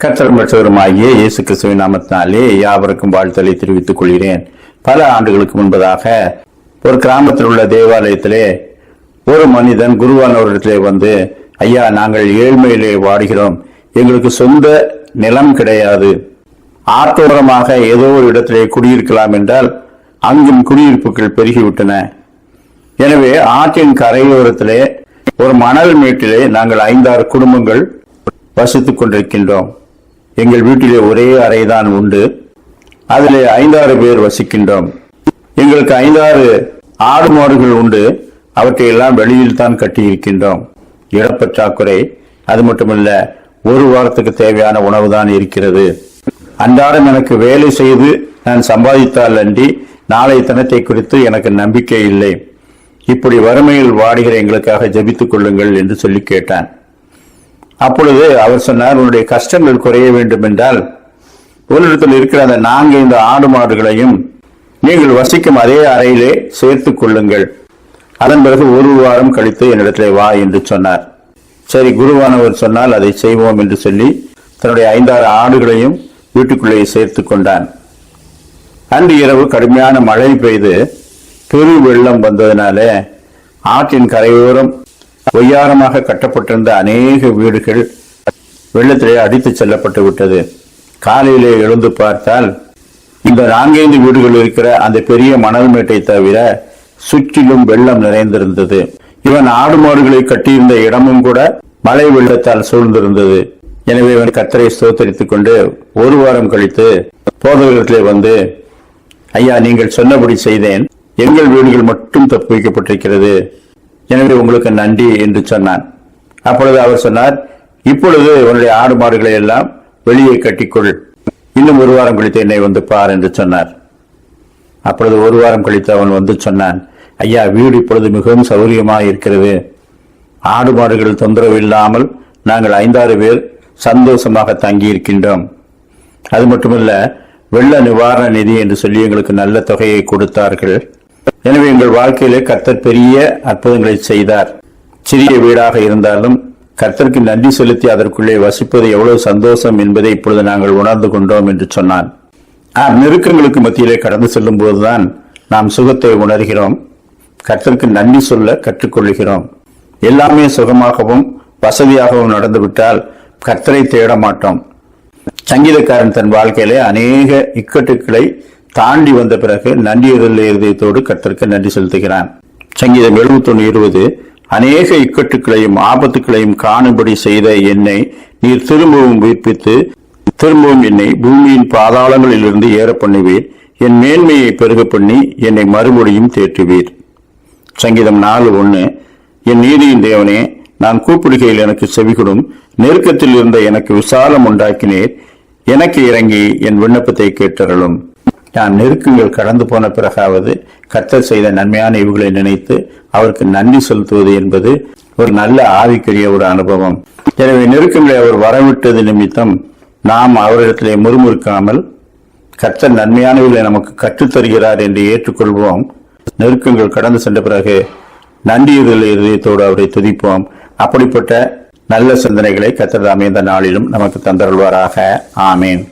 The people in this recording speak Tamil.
கர்த்தர் மற்றவருமாகிய இயேசு கிறிஸ்துவின் நாமத்தினாலே யாவருக்கும் வாழ்த்தலை தெரிவித்துக் கொள்கிறேன். பல ஆண்டுகளுக்கு முன்பதாக ஒரு கிராமத்தில் உள்ள தேவாலயத்திலே ஒரு மனிதன் குருவானவரிடத்திலே வந்து ஐயா நாங்கள் ஏழ்மையிலே வாடுகிறோம். எங்களுக்கு சொந்த நிலம் கிடையாது. ஆற்றோரமாக ஏதோ ஒரு இடத்திலே குடியிருக்கலாம் என்றால் அங்கும் குடியிருப்புகள் பெருகிவிட்டன. எனவே ஆற்றின் கரையோரத்திலே ஒரு மணல் மேட்டிலே நாங்கள் ஐந்தாறு குடும்பங்கள் வசித்துக் கொண்டிருக்கின்றோம். எங்கள் வீட்டிலே ஒரே அறைதான் உண்டு. அதிலே ஐந்தாறு பேர் வசிக்கின்றோம். எங்களுக்கு ஐந்தாறு ஆடு மாடுகள் உண்டு. அவற்றை எல்லாம் வெளியில் தான் கட்டியிருக்கின்றோம். இடப்பற்றாக்குறை அது மட்டுமல்ல ஒரு வாரத்துக்கு தேவையான உணவு தான் இருக்கிறது. அன்றாடம் எனக்கு வேலை செய்து நான் சம்பாதித்தால் அன்றி நாளை தினத்தை குறித்து எனக்கு நம்பிக்கை இல்லை. இப்படி வறுமையில் வாடுகிற எங்களுக்காக ஜபித்துக் கொள்ளுங்கள் என்று சொல்லி கேட்டான். அப்பொழுது அவர் சொன்னார் உன்னுடைய கஷ்டங்கள் குறைய வேண்டும் என்றால் உன்னிடத்தில் இருக்கிற அந்த நான்கு இந்த ஆடு மாடுகளையும் நீங்கள் வசிக்கும் அதே அறையிலே சேர்த்துக் கொள்ளுங்கள். அதன் பிறகு ஒரு வாரம் கழித்து என்னிடத்திலே வா என்று சொன்னார். சரி குருவானவர் சொன்னால் அதை செய்வோம் என்று சொல்லி தன்னுடைய ஐந்தாறு ஆடுகளையும் வீட்டுக்குள்ளே சேர்த்துக் கொண்டான். அன்று இரவு கடுமையான மழை பெய்து பெரு வெள்ளம் வந்ததினாலே ஆற்றின் கரையோரம் ஒய்யாரமாக கட்டப்பட்டிருந்த அநேக வீடுகள் வெள்ளத்திலே அடித்துச் செல்லப்பட்டு விட்டது. காலையிலே எழுந்து பார்த்தால் இந்த நான்கைந்து வீடுகள் இருக்கிற அந்த பெரிய மணல் மேட்டை தவிர சுற்றிலும் வெள்ளம் நிறைந்திருந்தது. இவன் ஆடு மாடுகளை கட்டியிருந்த இடமும் கூட மழை வெள்ளத்தால் சூழ்ந்திருந்தது. எனவே இவன் கத்தரை ஸ்தோத்தரித்துக் கொண்டு ஒரு வாரம் கழித்து போதகத்திலே வந்து ஐயா நீங்கள் சொன்னபடி செய்தேன். எங்கள் வீடுகள் மட்டும் தப்பு வைக்கப்பட்டிருக்கிறது. எனவே உங்களுக்கு நன்றி என்று சொன்னான். அப்பொழுது அவர் சொன்னார் இப்பொழுது உன்னுடைய ஆடு மாடுகளை எல்லாம் வெளியே கட்டிக்கொள். இன்னும் ஒரு வாரம் கழித்து என்னை வந்து பார் என்று சொன்னார். அப்பொழுது ஒரு வாரம் கழித்து அவன் வந்து சொன்னான் ஐயா வீடு இப்பொழுது மிகவும் சௌகரியமாக இருக்கிறது. ஆடு மாடுகள் தொந்தரவு இல்லாமல் நாங்கள் ஐந்தாறு பேர் சந்தோஷமாக தங்கி இருக்கின்றோம் அது மட்டுமல்ல வெள்ள நிவாரண நிதி என்று சொல்லி எங்களுக்கு நல்ல தொகையை கொடுத்தார்கள். எனவே எங்கள் வாழ்க்கையிலே கர்த்தர் பெரிய அற்புதங்களை செய்தார். சிறிய வீடாக இருந்தாலும் கர்த்தருக்கு நன்றி செலுத்தி அதற்குள்ளே வசிப்பது எவ்வளவு சந்தோஷம் என்பதை இப்பொழுது நாங்கள் உணர்ந்து கொண்டோம் என்று சொன்னான் நெருக்கங்களுக்கு மத்தியிலே கடந்து செல்லும் போதுதான் நாம் சுகத்தை உணர்கிறோம். கர்த்தருக்கு நன்றி சொல்ல கற்றுக்கொள்கிறோம் எல்லாமே சுகமாகவும் வசதியாகவும் நடந்துவிட்டால் கர்த்தரை தேட மாட்டோம் சங்கீதக்காரன் தன் வாழ்க்கையிலே அநேக இக்கட்டுக்களை தாண்டி வந்த பிறகு நன்றியுள்ள இருதயத்தோடு கர்த்தருக்கு நன்றி செலுத்துகிறான். சங்கீதம் எழுபத்தொன்னு இருபது. அநேக இக்கட்டுகளையும் ஆபத்துகளையும் காணும்படி செய்த என்னை நீர் திரும்பவும் உயிர்ப்பித்து திரும்பவும் என்னை பூமியின் பாதாளங்களிலிருந்து ஏற பண்ணுவீர் என் மேன்மையை பெருக பண்ணி என்னை மறுபடியும் தேற்றுவீர். சங்கீதம் நாலு ஒன்று என் நீதியின் தேவனே நான் கூப்பிடுகையில் எனக்கு செவிகொடும். நெருக்கத்தில் இருந்த எனக்கு விசாலம் உண்டாக்கினேர். எனக்கு இறங்கி என் விண்ணப்பத்தை கேட்டருளும். நான் நெருக்கங்கள் கடந்து போன பிறகாவது கத்தர் செய்த நன்மையான இவுகளை நினைத்து அவருக்கு நன்றி செலுத்துவது என்பது ஒரு நல்ல ஆவிக்குரிய ஒரு அனுபவம். எனவே நெருக்கங்களை அவர் வரவிட்டது நிமித்தம் நாம் அவரிடத்திலே முறுமுறுக்காமல் கத்தர் நன்மையானவர்களை நமக்கு கற்றுத்தருகிறார் என்று ஏற்றுக்கொள்வோம். நெருக்கங்கள் கடந்து சென்ற பிறகு நன்றியுதல் இதயத்தோடு அவரை துதிப்போம். அப்படிப்பட்ட நல்ல சிந்தனைகளை கத்தர் தாமே இந்த நாளிலும் நமக்கு தந்தருள்வாராக. ஆமேன்.